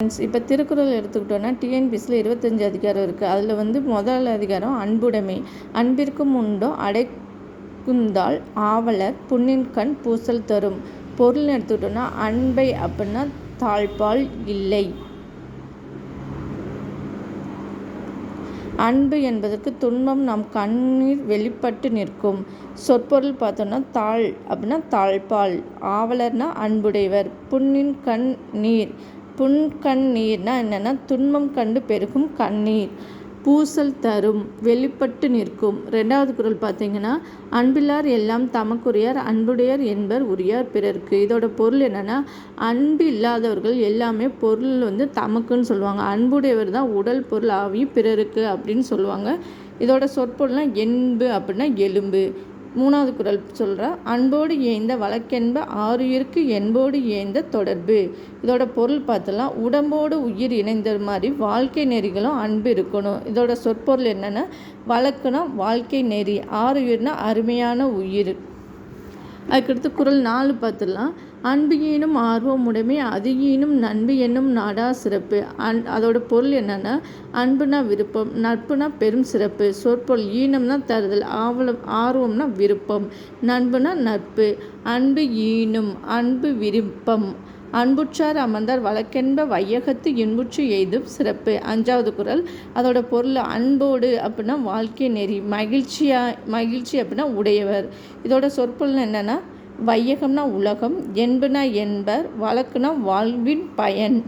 Friends இப்போ திருக்குறள் எடுத்துக்கிட்டோன்னா டிஎன்பிஎஸ்சியில் இருபத்தஞ்சி அதிகாரம் இருக்குது அதில் வந்து முதல் அதிகாரம் அன்புடைமை. அன்பிற்கும் உண்டோ அடைக்குந்தால் ஆவலர் புண்ணின் கண் பூசல் தரும். பொருள்னு எடுத்துக்கிட்டோன்னா அன்பை அப்படின்னா தாழ்பால் இல்லை. அன்பு என்பதற்கு துன்பம் நம் கண்ணீர் வெளிப்பட்டு நிற்கும். சொற்பொருள் பார்த்தோன்னா தாழ் அப்படின்னா தாழ்பால். ஆவலர்னா அன்புடையவர். புண்ணின் கண் நீர். புன்கண் நீர்னா என்னென்னா துன்பம் கண்டு பெருகும் கண்ணீர். பூசல் தரும் வெளிப்பட்டு நிற்கும். ரெண்டாவது குரல் பார்த்தீங்கன்னா அன்பிலார் எல்லாம் தமக்குரியார் அன்புடையார் என்பர் உரியார் பிறருக்கு. இதோட பொருள் என்னென்னா அன்பு இல்லாதவர்கள் எல்லாமே பொருள் வந்து தமக்குன்னு சொல்லுவாங்க. அன்புடையவர் தான் உடல் பொருள் ஆவி பிறருக்கு அப்படின்னு சொல்லுவாங்க. இதோட சொற்பொருள்னா என்பு அப்படின்னா எலும்பு. மூணாவது குரல் சொல்கிற அன்போடு ஏய்ந்த வழக்கென்ப ஆறுயிருக்கு என்போடு ஏய்ந்த தொடர்பு. இதோட பொருள் பார்த்தலாம் உடம்போடு உயிர் இணைந்த மாதிரி வாழ்க்கை நெறிகளும் அன்பு இருக்கணும். இதோட சொற்பொருள் என்னென்னா வழக்குனா வாழ்க்கை நெறி ஆறுயிர்னா அருமையான உயிர். அதுக்கடுத்து குரல் நாலு பார்த்துடலாம். அன்பு ஈனும் ஆர்வம் உடைமை அதிகீனும் நண்பு என்னும் நாடா சிறப்பு. அன் அதோட பொருள் என்னென்னா அன்புனா விருப்பம் நட்புனா பெரும் சிறப்பு. சொற்பொருள் ஈனம்னா தருதல் ஆவலம் ஆர்வம்னா விருப்பம் நண்புனா நட்பு அன்பு ஈனும் அன்பு விருப்பம். அன்புற்றார் அமர்ந்தார். வழக்கென்ப வையகத்து இன்புற்று எய்தும் சிறப்பு. அஞ்சாவது குரல் அதோட பொருள் அன்போடு அப்படின்னா வாழ்க்கை நெறி மகிழ்ச்சியா மகிழ்ச்சி அப்படின்னா உடையவர். இதோட சொற்பொருள் என்னென்னா வையகம்னா உலகம் என்புனா என்பர் வழக்குனா வாழ்வின் பயன்.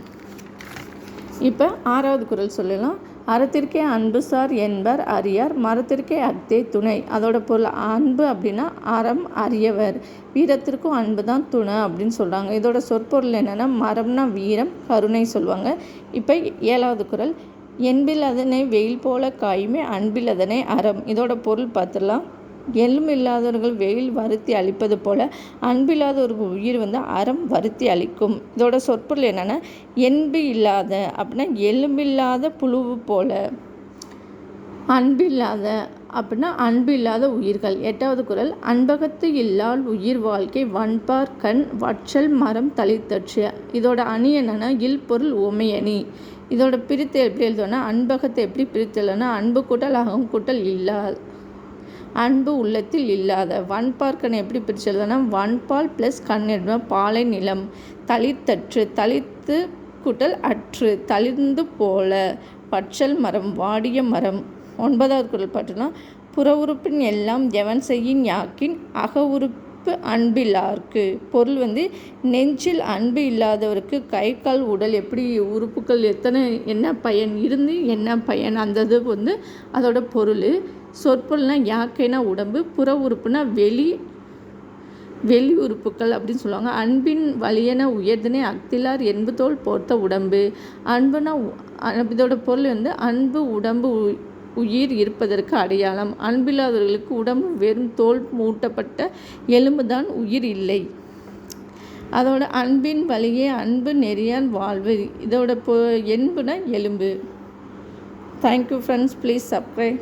இப்போ ஆறாவது குரல் சொல்லலாம். அறத்திற்கே அன்பு சார் என்பர் அறியார் மரத்திற்கே அக்தே துணை. அதோட பொருள் அன்பு அப்படின்னா அறம் அறியவர் வீரத்திற்கும் அன்பு தான் துணை அப்படின்னு சொல்கிறாங்க இதோட சொற்பொருள் என்னென்னா மரம்னா வீரம் கருணை சொல்லுவாங்க. இப்போ ஏழாவது குரல் என்பில் அதனை வெயில் போல காயுமே அன்பில் அதனை அறம். இதோட பொருள் பார்த்துடலாம். எலும் இல்லாதவர்கள் வெயில் வருத்தி அழிப்பது போல அன்பில்லாத ஒரு உயிர் வந்து அறம் வருத்தி அளிக்கும் இதோட சொற்பொருள் என்னென்னா என்பு இல்லாத அப்படின்னா எலும்பில்லாத புழுவு போல அன்பில்லாத அப்படின்னா அன்பு இல்லாத உயிர்கள் எட்டாவது குரல் அன்பகத்து இல்லால் உயிர் வாழ்க்கை வன்பார் கண் வற்றல் மரம் தளித்தற்று இதோட அணி என்னென்னா இல்பொருள் உமையணி இதோட பிரித்து எப்படி எழுதுவோன்னா அன்பகத்தை எப்படி பிரித்து அன்பு கூட்டல் அகம் கூட்டல் இல்லாது அன்பு உள்ளத்தில் இல்லாத. வன்பார்க்கனை எப்படி பிரிச்சதுன்னா வன்பால் ப்ளஸ் கண்ணெடுமா பாலை நிலம் தளித்தற்று தளித்து குட்டல் அற்று தளிர்ந்து போல பச்சல் மரம் வாடிய மரம். ஒன்பதாவது குரல் பாட்டுனா புற உறுப்பின் எல்லாம் எவன் செய்யின் யாக்கின் அக உறுப்பு அன்பில்லாருக்கு பொருள் வந்து நெஞ்சில் அன்பு இல்லாதவருக்கு கை கால் உடல் எப்படி உறுப்புகள் எத்தனை என்ன பயன் இருந்து என்ன பயன் அந்த இது வந்து அதோட பொருள். சொற்பொருள்னால் யாக்கைனா உடம்பு புற உறுப்புனா வெளி வெளி உறுப்புகள் அப்படின்னு சொல்லுவாங்க. அன்பின் வலியன உயர்தனே அக்திலார் என்பு தோல் போர்த்த உடம்பு. அன்புனா இதோட பொருள் வந்து அன்பு உடம்பு உயிர் இருப்பதற்கு அடையாளம். அன்பில்லாதவர்களுக்கு உடம்பு வெறும் தோல் மூட்டப்பட்ட எலும்பு தான் உயிர் இல்லை. அதோட அன்பின் வழியே அன்பு நெறியான் வாழ்வு. இதோட பொ என்புனா எலும்பு. Thank you friends please subscribe